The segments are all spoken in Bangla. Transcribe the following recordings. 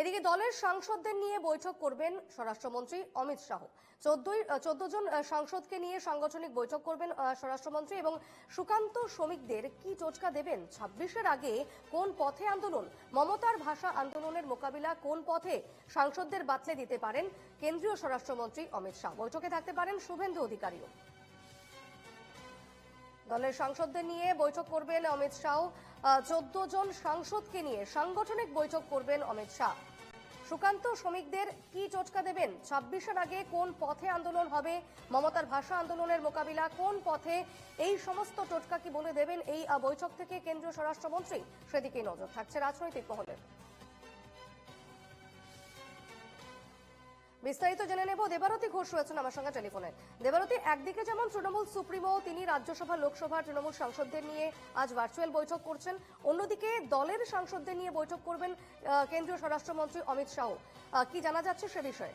এদিকে দলের সাংসদদের নিয়ে বৈঠক করবেন স্বরাষ্ট্রমন্ত্রী অমিত শাহ। চোদ্দই চোদ্দ জন সাংসদকে নিয়ে সাংগঠনিক বৈঠক করবেন স্বরাষ্ট্রমন্ত্রী এবং সুকান্ত শ্রমিকদের কি টোটকা দেবেন? ছাব্বিশের আগে কোন পথে আন্দোলন? মমতার ভাষা আন্দোলনের মোকাবিলা কোন পথে সাংসদদের বাতলে দিতে পারেন? কেন্দ্রীয় স্বরাষ্ট্রমন্ত্রী অমিত শাহ। বৈঠকে থাকতে পারেন শুভেন্দু অধিকারীও। দলের সাংসদদের নিয়ে বৈঠক করবেন অমিত শাহ। চোদ্দ জন সাংসদকে নিয়ে সাংগঠনিক বৈঠক করবেন অমিত শাহ। সুকান্ত শ্রমিকদের কি টোটকা দেবেন? ছাব্বিশের আগে কোন পথে আন্দোলন হবে? মমতার ভাষা আন্দোলনের মোকাবিলা কোন পথে? এই সমস্ত টোটকা কি বলে দেবেন? এই বৈঠক থেকে কেন্দ্রীয় স্বরাষ্ট্রমন্ত্রী সেদিকেই নজর থাকছে রাজনৈতিক মহলের বিস্তারিত জেনে নেব, দেবারতী ঘোষ রয়েছেন আমার সঙ্গে টেলিফোনে। দেবারতী, একদিকে যেমন তৃণমূল সুপ্রিমো, তিনি রাজ্যসভা, লোকসভা, তৃণমূল সাংসদদের নিয়ে আজ ভার্চুয়াল বৈঠক করছেন। অন্যদিকে দলের সাংসদদের নিয়ে বৈঠক করবেন কেন্দ্রীয় স্বরাষ্ট্রমন্ত্রী অমিত শাহ। কি জানা যাচ্ছে সে বিষয়ে?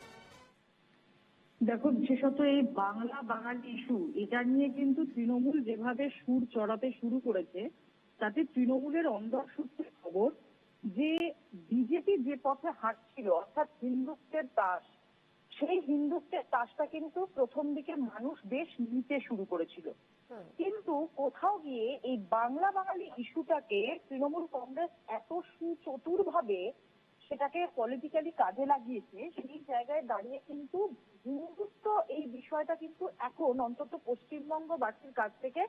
দেখো বিশেষত এই বাংলা বাঙালি ইস্যু, এটা নিয়ে কিন্তু তৃণমূল যেভাবে সুর চড়াতে শুরু করেছে, তাতে তৃণমূলের অন্দর সূত্রে খবর যে বিজেপি যে পথে হাঁটছিল, অর্থাৎ হিন্দুত্বের তাস সেই হিন্দুত্বের তাসটা কিন্তু প্রথম দিকে মানুষ বেশ নিতে শুরু করেছিল। কিন্তু কোথাও গিয়ে এই বাংলা বাঙালি ইস্যুটাকে তৃণমূল কংগ্রেস এত সুচতুর ভাবে সেটাকে পলিটিক্যালি কাজে লাগিয়েছে সেই জায়গায় দাঁড়িয়ে কিন্তু হিন্দুত্ব এই বিষয়টা কিন্তু এখন অন্তত পশ্চিমবঙ্গবাসীর কাছ থেকে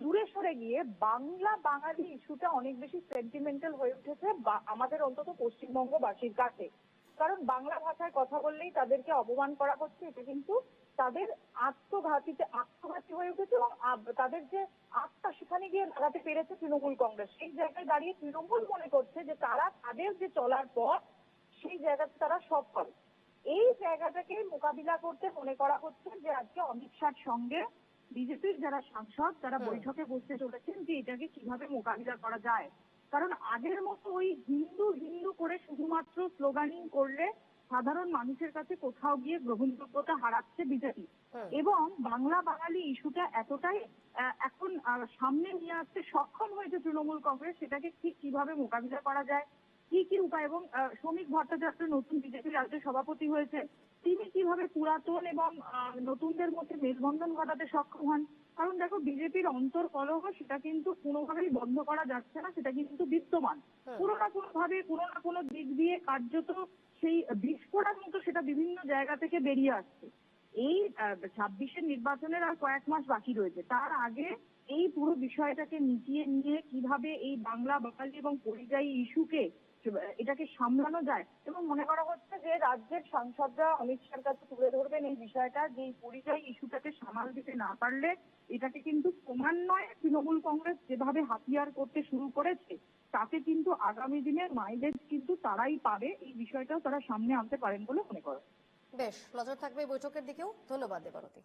দূরে সরে গিয়ে বাংলা বাঙালি ইস্যুটা অনেক বেশি সেন্টিমেন্টাল হয়ে উঠেছে বা আমাদের অন্তত পশ্চিমবঙ্গবাসীর কাছে। কারণ বাংলা ভাষায় কথা বললেই তাদেরকে অপমান করা হচ্ছে এটা কিন্তু তাদের আত্মঘাতীতে আত্মঘাতী হয়ে উঠেছে এবং তাদের যে আত্মা সেখানে গিয়ে দাঁড়াতে পেরেছে তৃণমূল কংগ্রেস। সেই জায়গায় দাঁড়িয়ে তৃণমূল মনে করছে যে তারা তাদের যে চলার পথ সেই জায়গাতে তারা সফল। এই জায়গাটাকে মোকাবিলা করতে মনে করা হচ্ছে যে আজকে অমিত শাহর সঙ্গে বিজেপির যারা সাংসদ তারা বৈঠকে বসতে চলেছেন যে এটাকে কীভাবে মোকাবিলা করা যায়। কারণ আগের মতো ওই হিন্দু হিন্দু করে শুধুমাত্র স্লোগানিং করলে সাধারণ মানুষের কাছে কোথাও গিয়ে গ্রহণযোগ্যতা হারাচ্ছে বিজেপি। এবং বাংলা বাঙালি ইস্যুটা এতটাই এখন সামনে নিয়ে আসতে সক্ষম হয়েছে তৃণমূল কংগ্রেস সেটাকে ঠিক কীভাবে মোকাবিলা করা যায় কি কি উপায়? এবং শ্রমিক ভট্টাচার্য নতুন বিজেপি রাজ্য সভাপতি হয়েছে তিনি কীভাবে পুরাতন এবং নতুনদের মধ্যে মেলবন্ধন ঘটাতে সক্ষম হন? কারণ দেখো বিজেপির অন্তর কলহ সেটা কিন্তু কোনোভাবেই বন্ধ করা যাচ্ছে না সেটা কিন্তু বিদ্যমান। কোনো না কোনো ভাবে কোনো না কোনো দিক দিয়ে কার্যত সেই বিস্ফোরণ মতো সেটা বিভিন্ন জায়গা থেকে বেরিয়ে আসছে। এই ছাব্বিশের নির্বাচনের আর কয়েক মাস বাকি রয়েছে। তার আগে এই পুরো বিষয়টাকে মিটিয়ে নিয়ে কীভাবে এই বাংলা বাঙালি এবং পরিযায়ী ইস্যুকে এটাকে সামলানো যায়। এবং মনে করা হচ্ছে যে রাজ্যের সাংসদরা অমিত শাহর কাছে তুলে ধরবেন এই বিষয়টা, যে পরিযায়ী ইস্যুটাকে সামাল দিতে না পারলে এটাকে কিন্তু ক্রমান্বয়ে তৃণমূল কংগ্রেস যেভাবে হাতিয়ার করতে শুরু করেছে, তাতে কিন্তু আগামী দিনের মাইলেজ কিন্তু তারাই পাবে। এই বিষয়টাও তারা সামনে আনতে পারেন বলে মনে করে বেশ, নজর থাকবে বৈঠকের দিকেও। ধন্যবাদ দেবারতী।